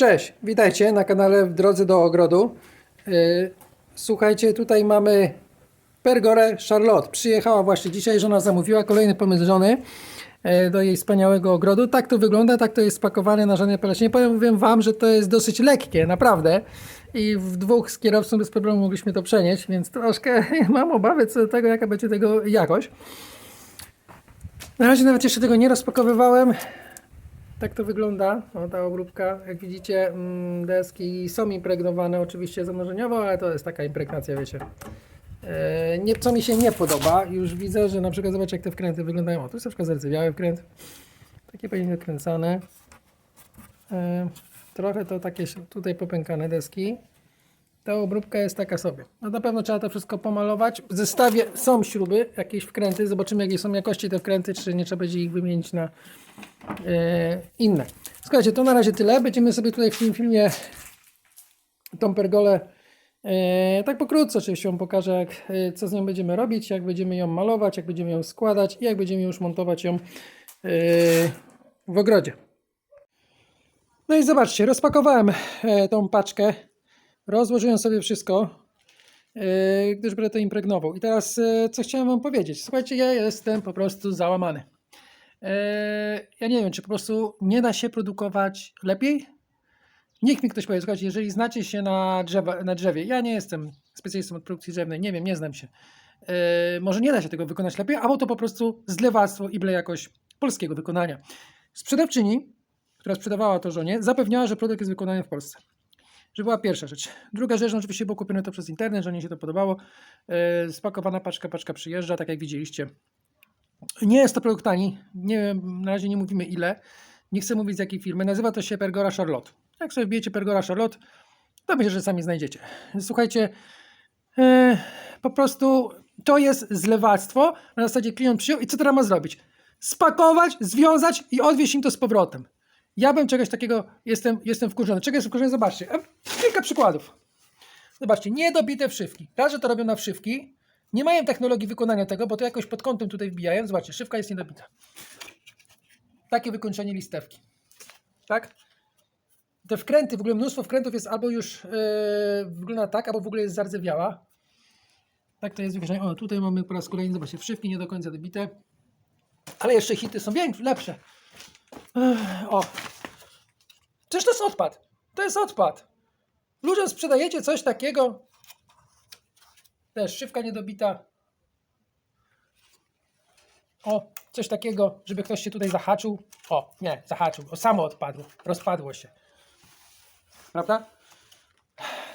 Cześć, witajcie na kanale W Drodze do Ogrodu. Yy, Słuchajcie, tutaj mamy Pergorę Charlotte. Przyjechała właśnie dzisiaj, żona zamówiła kolejny pomysł żony yy, do jej wspaniałego ogrodu. Tak to wygląda, tak to jest spakowane na żadne palecie. Powiem Wam, że to jest dosyć lekkie, naprawdę. I w dwóch z kierowcą bez problemu mogliśmy to przenieść, więc troszkę mam obawy co do tego, jaka będzie tego jakość. Na razie nawet jeszcze tego nie rozpakowywałem. Tak to wygląda, o, ta obróbka. Jak widzicie, mm, deski są impregnowane oczywiście zanurzeniowo, ale to jest taka impregnacja, wiecie. E, nie, co mi się nie podoba, już widzę, że na przykład zobaczcie jak te wkręty wyglądają. O, tu jest na przykład zardzewiały wkręt. Takie pewnie wykręcane. Trochę to takie tutaj popękane deski. Ta obróbka jest taka sobie. No na pewno trzeba to wszystko pomalować. W zestawie są śruby, jakieś wkręty. Zobaczymy jakie są jakości te wkręty, czy nie trzeba będzie ich wymienić na e, inne. Słuchajcie, to na razie tyle. Będziemy sobie tutaj w tym filmie tą pergolę e, tak pokrótce oczywiście Wam pokażę, jak, e, co z nią będziemy robić, jak będziemy ją malować, jak będziemy ją składać i jak będziemy już montować ją w ogrodzie. No i zobaczcie, rozpakowałem tą paczkę, rozłożyłem sobie wszystko, e, gdyż będę to impregnował. I teraz e, co chciałem Wam powiedzieć. Słuchajcie, ja jestem po prostu załamany. Eee, ja nie wiem, czy po prostu nie da się produkować lepiej? Niech mi ktoś powie, słuchajcie, jeżeli znacie się na, drzewa, na drzewie, ja nie jestem specjalistą od produkcji drzewnej, nie wiem, nie znam się. Może nie da się tego wykonać lepiej, albo to po prostu zlewactwo i byle jakość polskiego wykonania. Sprzedawczyni, która sprzedawała to żonie, zapewniała, że produkt jest wykonany w Polsce. Że była pierwsza rzecz. Druga rzecz, no oczywiście było kupione to przez internet, żonie się to podobało. Eee, spakowana paczka, paczka przyjeżdża, tak jak widzieliście. Nie jest to produkt tani. Nie, na razie nie mówimy ile. Nie chcę mówić z jakiej firmy. Nazywa to się Pergora Charlotte. Jak sobie wbijecie Pergora Charlotte, to myślę, że sami znajdziecie. Słuchajcie, e, po prostu to jest zlewactwo. Na zasadzie klient przyjął i co teraz ma zrobić? Spakować, związać i odwieźć im to z powrotem. Ja bym czegoś takiego, jestem, jestem wkurzony. Czego jestem wkurzony? Zobaczcie. E, kilka przykładów. Zobaczcie, niedobite wszywki. Raz, że to robią na wszywki. Nie mają technologii wykonania tego, bo to jakoś pod kątem tutaj wbijają. Zobaczcie, szywka jest niedobita. Takie wykończenie listewki. Tak? Te wkręty, w ogóle mnóstwo wkrętów jest albo już yy, wygląda tak, albo w ogóle jest zardzewiała. Tak to jest wykończenie. O, tutaj mamy po raz kolejny, zobaczcie, wszywki nie do końca dobite. Ale jeszcze hity są większe, lepsze. O. Przecież to jest odpad. To jest odpad. Ludziom sprzedajecie coś takiego, też szywka niedobita. O, coś takiego, żeby ktoś się tutaj zahaczył. O, nie, zahaczył, o, samo odpadło, rozpadło się. Prawda?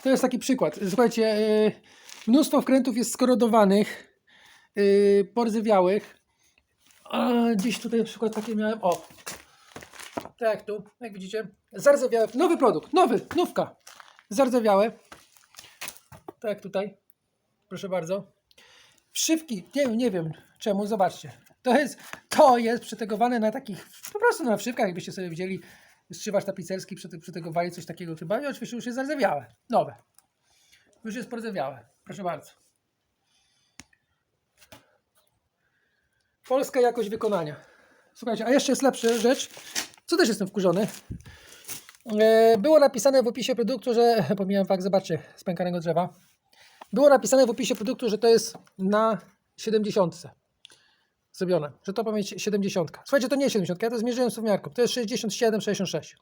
To jest taki przykład. Słuchajcie, yy, mnóstwo wkrętów jest skorodowanych, yy, porzywiałych. A gdzieś tutaj na przykład takie miałem, o, tak jak tu, jak widzicie, zardzewiałe, nowy produkt, nowy, nówka, zardzewiałe. Tak jak tutaj. Proszę bardzo. Wszywki, nie, nie wiem czemu, zobaczcie. To jest, to jest przetegowane na takich, po prostu na wszywkach, jakbyście sobie widzieli, strzywacz tapicerski przetegowali coś takiego chyba i oczywiście już jest zardzewiałe, nowe. Już jest pordzewiałe, proszę bardzo. Polska jakość wykonania. Słuchajcie, a jeszcze jest lepsza rzecz, co też jestem wkurzony. E, Było napisane w opisie produktu, że, pomijam fakt, zobaczcie, z pękanego drzewa, było napisane w opisie produktu, że to jest na 70 zrobione, że to być 70. Słuchajcie, to nie jest 70, ja to zmierzyłem suwmiarką, to jest 67, 66.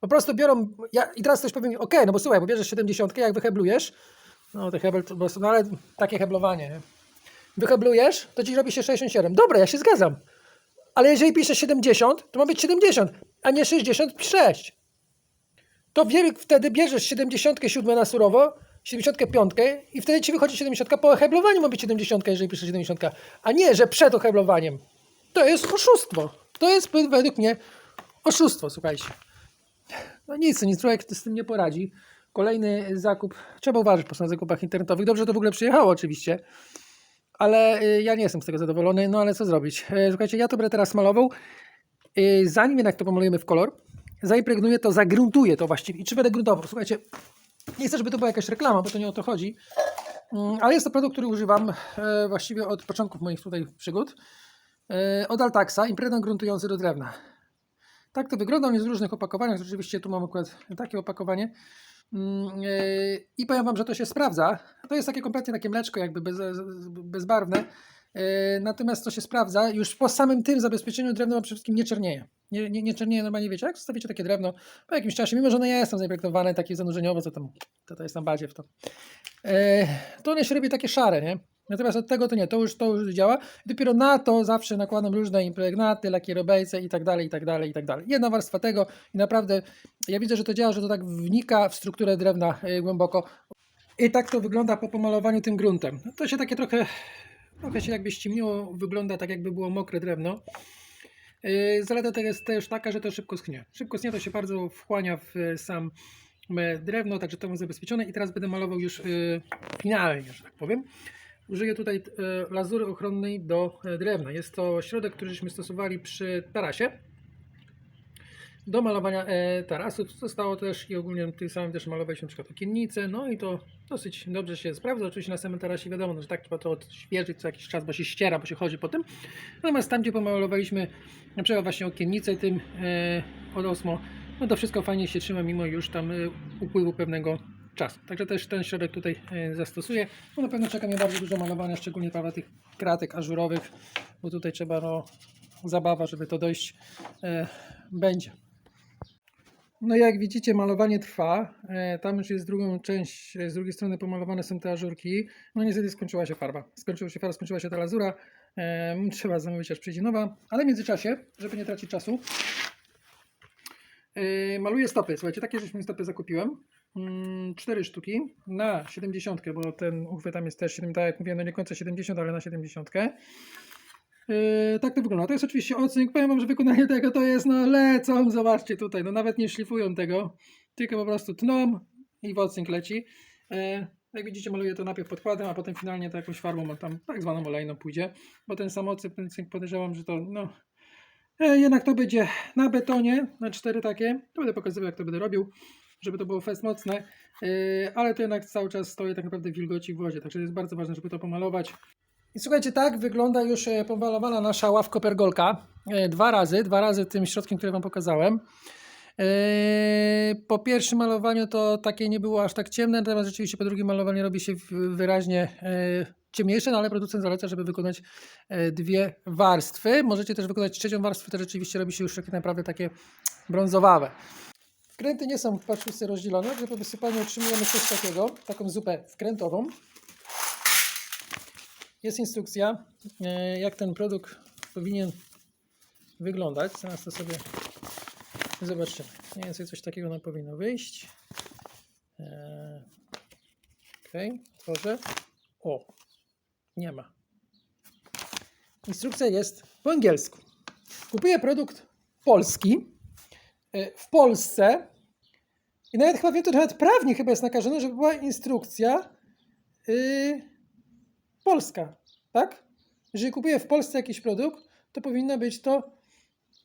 Po prostu biorą, ja, i teraz ktoś powie mi, ok, no bo słuchaj, bo bierzesz 70, jak wyheblujesz, no hebel, to prostu, no ale takie heblowanie, nie? Wyheblujesz, to ci robi się 67. Dobra, ja się zgadzam. Ale jeżeli piszesz 70, to ma być 70, a nie 66 to wtedy bierzesz 77 na surowo, 75 i wtedy ci wychodzi 70. Po heblowaniu ma być 70, jeżeli piszesz 70, a nie, że przed oheblowaniem. To jest oszustwo. To jest według mnie oszustwo, słuchajcie. No nic, nic, człowiek z tym nie poradzi. Kolejny zakup. Trzeba uważać po zakupach internetowych. Dobrze to w ogóle przyjechało oczywiście. Ale y, ja nie jestem z tego zadowolony, no ale co zrobić? Y, Słuchajcie, ja to będę teraz malował. Y, Zanim jednak to pomalujemy w kolor, zaimpregnuję to, zagruntuję to właściwie. I czy będę gruntował? Słuchajcie, nie chcę, żeby to była jakaś reklama, bo to nie o to chodzi. Mm, Ale jest to produkt, który używam e, właściwie od początków moich tutaj przygód. E, od Altaxa, impregnant gruntujący do drewna. Tak to wygląda, on jest w różnych opakowaniach. Rzeczywiście tu mam akurat takie opakowanie. Mm, yy, I powiem Wam, że to się sprawdza. To jest takie kompletnie takie mleczko, jakby bez, bezbarwne. Yy, Natomiast to się sprawdza. Już po samym tym zabezpieczeniu drewno przede wszystkim nie czernieje. Nie, nie, nie czernieje normalnie, wiecie, jak zostawicie takie drewno po jakimś czasie, mimo że ono jest tam zaprojektowane takie zanurzeniowo, co tam, to, to jest tam bardziej w to. Yy, To ono się robi takie szare, nie? Natomiast od tego to nie, to już, to już działa. I dopiero na to zawsze nakładam różne impregnaty, lakierobejce i tak dalej, i tak dalej, i tak dalej. Jedna warstwa tego i naprawdę ja widzę, że to działa, że to tak wnika w strukturę drewna y, głęboko. I tak to wygląda po pomalowaniu tym gruntem. No To się takie trochę, trochę się jakby ściemniło, wygląda tak jakby było mokre drewno. Yy, Zaleta tego jest też taka, że to szybko schnie. Szybko schnie, to się bardzo wchłania w y, sam y, drewno, także to mam zabezpieczone i teraz będę malował już y, finalnie, że tak powiem. Użyję tutaj e, lazury ochronnej do e, drewna. Jest to środek, który żeśmy stosowali przy tarasie. Do malowania e, tarasów zostało też i ogólnie tym samym też malowaliśmy przykład okiennice, no i to dosyć dobrze się sprawdza. Oczywiście na samym tarasie wiadomo, że tak trzeba to odświeżyć co jakiś czas, bo się ściera, bo się chodzi po tym. Natomiast tam, gdzie pomalowaliśmy przykład właśnie okiennice tym od Osmo, no to wszystko fajnie się trzyma mimo już tam upływu pewnego czasu. Także też ten środek tutaj e, zastosuję. No na pewno czeka mnie bardzo dużo malowania, szczególnie prawda, tych kratek ażurowych, bo tutaj trzeba no, zabawa, żeby to dojść e, będzie. No jak widzicie malowanie trwa, e, tam już jest drugą część, e, z drugiej strony pomalowane są te ażurki, no niestety skończyła się farba, skończyła się farba, skończyła się ta lazura, e, trzeba zamówić aż przyjdzie nowa, ale w międzyczasie, żeby nie tracić czasu, e, maluję stopy, słuchajcie, takie żeśmy stopy zakupiłem, Mm, cztery sztuki na 70, bo ten uchwyt tam jest też 7, tak jak mówiłem, no nie końca 70, ale na 70. Yy, tak to wygląda. To jest oczywiście ocynk. Powiem Wam, że wykonanie tego to jest, no lecą, zobaczcie tutaj, no nawet nie szlifują tego, tylko po prostu tną i w ocynk leci. Yy, jak widzicie, maluję to najpierw podkładem, a potem finalnie to jakąś farbą, tam tak zwaną olejną pójdzie, bo ten samocyp, ten cynk podejrzewam, że to, no, e, jednak to będzie na betonie, na cztery takie. To będę pokazywał, jak to będę robił żeby to było fest mocne, yy, ale to jednak cały czas stoi tak naprawdę w wilgoci w wodzie, także jest bardzo ważne, żeby to pomalować. I słuchajcie, tak wygląda już e, pomalowana nasza ławka pergolka. E, Dwa razy, dwa razy tym środkiem, który Wam pokazałem. E, Po pierwszym malowaniu to takie nie było aż tak ciemne, natomiast rzeczywiście po drugim malowaniu robi się wyraźnie e, ciemniejsze, no ale producent zaleca, żeby wykonać e, dwie warstwy. Możecie też wykonać trzecią warstwę, to rzeczywiście robi się już tak naprawdę takie brązowawe. Wkręty nie są w paczce rozdzielone, także po wysypaniu otrzymujemy coś takiego, taką zupę wkrętową. Jest instrukcja, e, jak ten produkt powinien wyglądać. Zaraz to sobie zobaczymy. Mniej więcej coś takiego nam powinno wyjść. E, Ok, tworzę. O, nie ma. Instrukcja jest po angielsku. Kupuję produkt polski w Polsce i nawet chyba wiem, to nawet prawnie chyba jest nakażone, żeby była instrukcja yy, polska, tak? Jeżeli kupuję w Polsce jakiś produkt, to powinna być to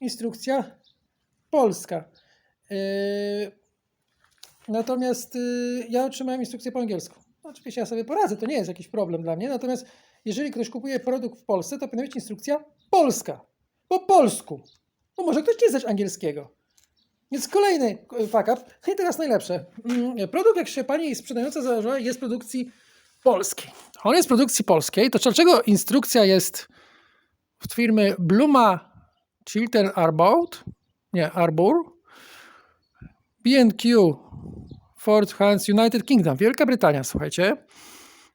instrukcja polska. Yy, natomiast yy, ja otrzymałem instrukcję po angielsku. Oczywiście ja sobie poradzę, to nie jest jakiś problem dla mnie. Natomiast jeżeli ktoś kupuje produkt w Polsce, to powinna być instrukcja polska. Po polsku. No może ktoś nie znać angielskiego. Więc kolejny e, fuck up. I teraz najlepsze. Mm, Produkt, jak się pani sprzedająca założyła, jest produkcji polskiej. On jest produkcji polskiej. To dlaczego instrukcja jest od firmy Bluma Chiltern Arbout? Nie, Arbor. B&Q Ford Hans United Kingdom. Wielka Brytania, słuchajcie.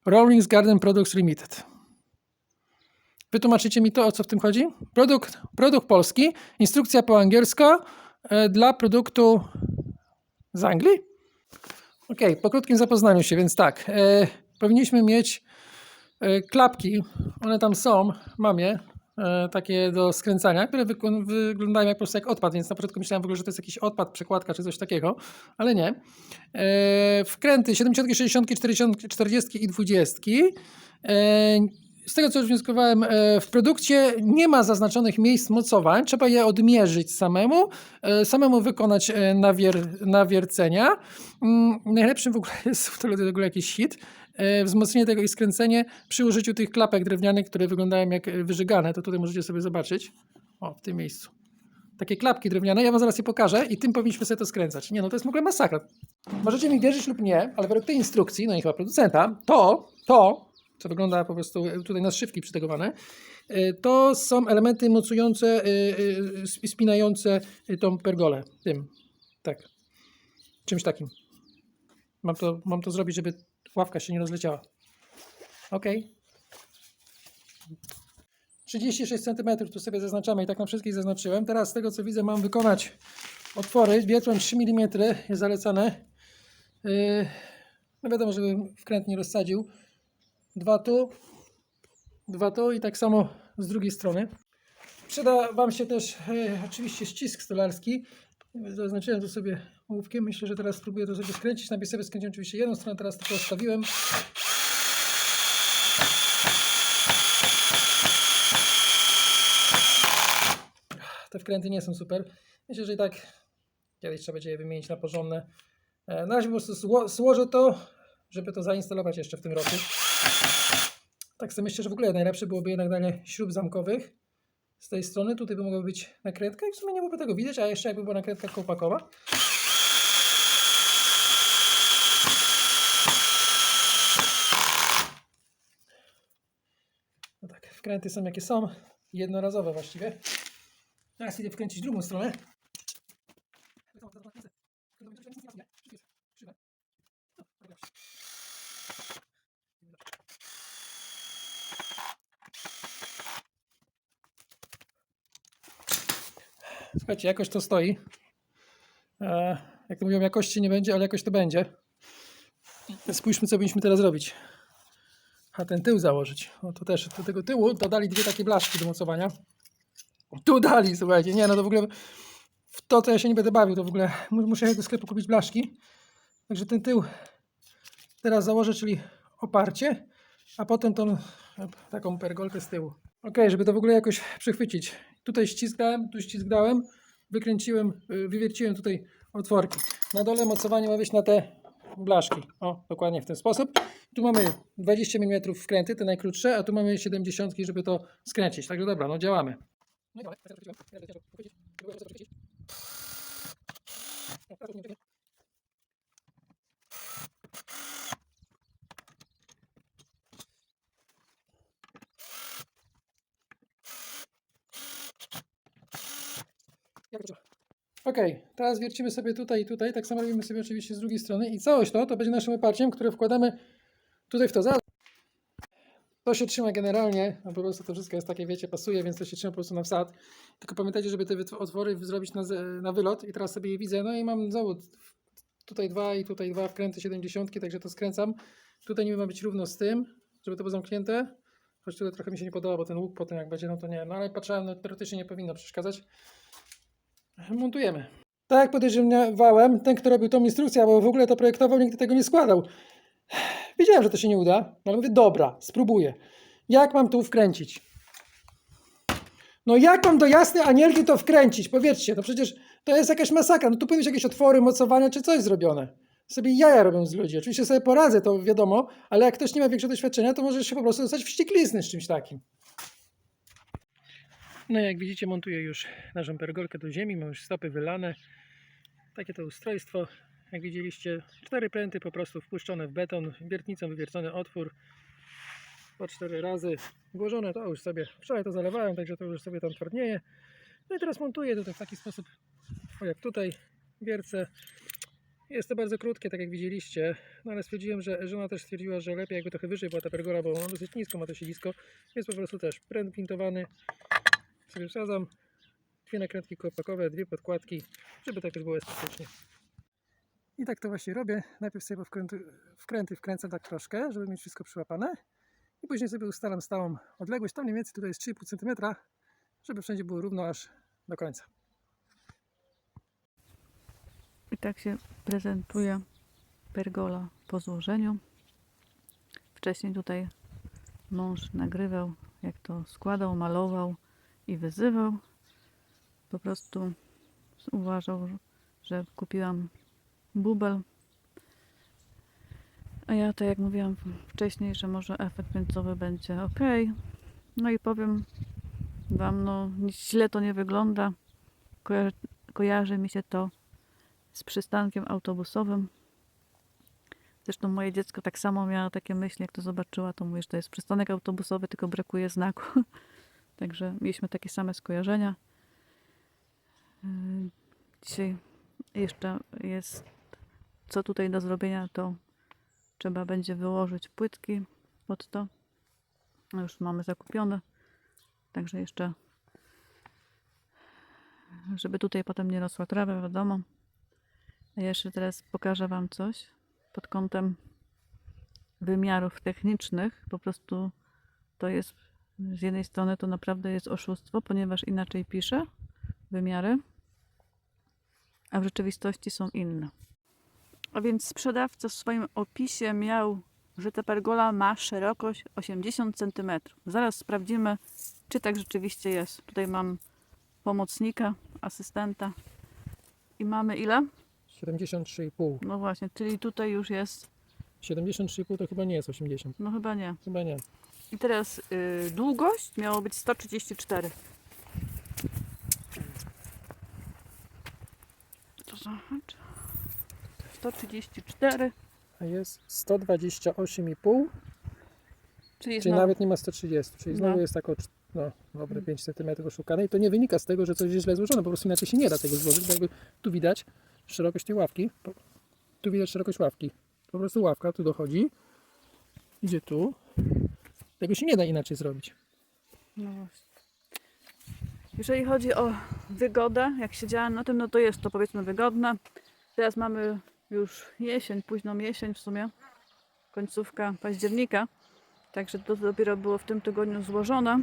Rawlings Garden Products Limited. Wytłumaczycie mi to, o co w tym chodzi? Produkt, produkt polski, instrukcja po angielsku dla produktu z Anglii? Ok, po krótkim zapoznaniu się, więc tak. E, powinniśmy mieć e, klapki, one tam są, mam je, e, takie do skręcania, które wyglądają jak po prostu jak odpad, więc na początku myślałem w ogóle, że to jest jakiś odpad, przekładka czy coś takiego, ale nie. E, wkręty 70, 60, 40, 40 i 20. E, z tego co wnioskowałem, e, w produkcie nie ma zaznaczonych miejsc mocowań, trzeba je odmierzyć samemu, e, samemu wykonać e, nawier, nawiercenia. Mm, Najlepszym w ogóle jest w ogóle, w ogóle jakiś hit, wzmocnienie tego i skręcenie przy użyciu tych klapek drewnianych, które wyglądają jak wyżygane, to tutaj możecie sobie zobaczyć, o w tym miejscu. takie klapki drewniane, ja wam zaraz je pokażę i tym powinniśmy sobie to skręcać. Nie no, to jest w ogóle masakra. Możecie mi wierzyć lub nie, ale według tej instrukcji, no i chyba producenta, to, to, co wygląda po prostu e, tutaj na szywki przytegowane, e, to są elementy mocujące, e, sp- spinające tą pergolę. Tym, tak. Czymś takim. Mam to, mam to zrobić, żeby ławka się nie rozleciała. Ok. 36 cm tu sobie zaznaczamy i tak na wszystkich zaznaczyłem. Teraz z tego co widzę mam wykonać otwory. Wiertłem 3 mm jest zalecane. No wiadomo, żebym wkręt nie rozsadził. Dwa tu, dwa tu i tak samo z drugiej strony. Przyda Wam się też e, oczywiście ścisk stolarski. Zaznaczyłem to sobie ołówkiem. Myślę, że teraz spróbuję to sobie skręcić. Najpierw sobie skręciłem oczywiście jedną stronę, teraz tylko odstawiłem. Te wkręty nie są super. Myślę, że i tak kiedyś trzeba będzie je wymienić na porządne. E, Na razie po prostu zło- złożę to, żeby to zainstalować jeszcze w tym roku. Tak sobie myślę, że w ogóle najlepsze byłoby jednak danie śrub zamkowych z tej strony. Tutaj by mogła być nakrętka i w sumie nie byłoby tego widać, a jeszcze jakby była nakrętka kołpakowa. No tak, wkręty są jakie są. Jednorazowe właściwie. Teraz idę wkręcić drugą stronę. Słuchajcie, jakoś to stoi. E, jak to mówią, jakości nie będzie, ale jakoś to będzie. Spójrzmy, co powinniśmy teraz robić. A ten tył założyć. No to też do tego tyłu dodali dwie takie blaszki do mocowania. Tu dali, słuchajcie. Nie, no to w ogóle w to, to ja się nie będę bawił, to w ogóle mu- muszę jechać do sklepu kupić blaszki. Także ten tył teraz założę, czyli oparcie, a potem tą e, taką pergolkę z tyłu. Ok, żeby to w ogóle jakoś przechwycić. Tutaj ściskałem, tu ściskałem, wykręciłem, y, wywierciłem tutaj otworki. Na dole mocowanie ma wyjść na te blaszki. O, dokładnie w ten sposób. Tu mamy 20 mm wkręty, te najkrótsze, a tu mamy 70, żeby to skręcić. Także dobra, no działamy. No i dalej, teraz przechwyciłem. Teraz chciałem pochwycić. Próbuję to przechwycić. O, teraz nie wiem. Ok, teraz wiercimy sobie tutaj i tutaj, tak samo robimy sobie oczywiście z drugiej strony i całość to, to będzie naszym oparciem, które wkładamy tutaj w to. Za- To się trzyma generalnie, no po prostu to wszystko jest takie, wiecie, pasuje, więc to się trzyma po prostu na wsad. Tylko pamiętajcie, żeby te otwory zrobić na, na wylot i teraz sobie je widzę, no i mam zawód, tutaj dwa i tutaj dwa wkręty 70, także to skręcam. Tutaj nie ma być równo z tym, żeby to było zamknięte, choć tutaj trochę mi się nie podoba, bo ten łuk potem jak będzie, no to nie, no ale patrzyłem, no teoretycznie nie powinno przeszkadzać montujemy. Tak jak podejrzewałem, ten, kto robił tą instrukcję, bo w ogóle to projektował, nigdy tego nie składał. Wiedziałem, że to się nie uda, no ale mówię, dobra, spróbuję. Jak mam tu wkręcić? No jak mam do jasnej anielki to wkręcić? Powiedzcie, to przecież to jest jakaś masakra. No tu powinny być jakieś otwory, mocowania czy coś zrobione. Sobie jaja robią z ludzi. Oczywiście sobie poradzę, to wiadomo, ale jak ktoś nie ma większego doświadczenia, to może się po prostu dostać wścieklizny z czymś takim. No jak widzicie montuję już naszą pergolkę do ziemi, mam już stopy wylane. Takie to ustrojstwo. Jak widzieliście, cztery pręty po prostu wpuszczone w beton, wiertnicą wywiercony otwór po cztery razy włożone, to już sobie, wczoraj to zalewałem, także to już sobie tam twardnieje. No i teraz montuję tutaj w taki sposób, jak tutaj, wiercę. Jest to bardzo krótkie, tak jak widzieliście, no ale stwierdziłem, że żona też stwierdziła, że lepiej jakby trochę wyżej była ta pergola, bo ona dosyć nisko ma to siedzisko. Jest po prostu też pręt pintowany, sobie wsadzam dwie nakrętki kołpakowe, dwie podkładki, żeby tak już było estetycznie. I tak to właśnie robię. Najpierw sobie wkręty, wkręty wkręcam tak troszkę, żeby mieć wszystko przyłapane. I później sobie ustalam stałą odległość. Tam mniej więcej tutaj jest 3,5 cm, żeby wszędzie było równo aż do końca. I tak się prezentuje pergola po złożeniu. Wcześniej tutaj mąż nagrywał, jak to składał, malował i wyzywał. Po prostu uważał, że kupiłam bubel. A ja, tak jak mówiłam wcześniej, że może efekt końcowy będzie ok. No i powiem Wam, no nic źle to nie wygląda. kojarzy, kojarzy mi się to z przystankiem autobusowym. Zresztą moje dziecko tak samo miało takie myśli, jak to zobaczyła, to mówi, że to jest przystanek autobusowy, tylko brakuje znaku. Także mieliśmy takie same skojarzenia. Yy, Dzisiaj jeszcze jest, co tutaj do zrobienia, to trzeba będzie wyłożyć płytki pod to. No Już mamy zakupione, także jeszcze, żeby tutaj potem nie rosła trawa, wiadomo. Jeszcze teraz pokażę Wam coś pod kątem wymiarów technicznych. Po prostu to jest z jednej strony to naprawdę jest oszustwo, ponieważ inaczej pisze wymiary, a w rzeczywistości są inne. A więc sprzedawca w swoim opisie miał, że ta pergola ma szerokość 80 cm. Zaraz sprawdzimy, czy tak rzeczywiście jest. Tutaj mam pomocnika, asystenta. I mamy ile? 73,5. No właśnie, czyli tutaj już jest, 73,5 to chyba nie jest 80. no chyba nie. Chyba nie. I teraz y, długość miało być 134. To zobacz. 134, A jest 128,5, czyli, czyli znowu- nawet nie ma 130. Czyli znowu No. jest tak o no, dobre 5 cm oszukane. I to nie wynika z tego, że coś jest źle złożone. Po prostu inaczej się nie da tego złożyć, bo jakby tu widać szerokość tej ławki. Tu widać szerokość ławki. Po prostu ławka tu dochodzi. Idzie tu. Tego się nie da inaczej zrobić. No właśnie. Jeżeli chodzi o wygodę, jak siedziałam na tym, no to jest to powiedzmy wygodne. Teraz mamy już jesień, późną jesień w sumie, końcówka października, także to dopiero było w tym tygodniu złożone,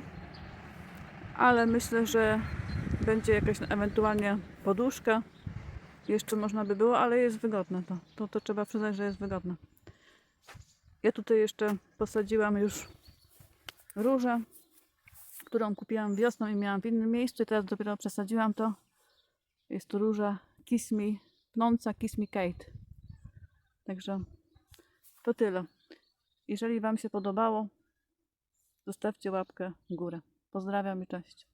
ale myślę, że będzie jakaś ewentualnie poduszka. Jeszcze można by było, ale jest wygodne to. To, to trzeba przyznać, że jest wygodne. Ja tutaj jeszcze posadziłam już różę którą kupiłam wiosną i miałam w innym miejscu i teraz dopiero przesadziłam to. Jest to róża Kiss Me, pnąca Kiss Me Kate. Także to tyle. Jeżeli Wam się podobało, zostawcie łapkę w górę. Pozdrawiam i cześć.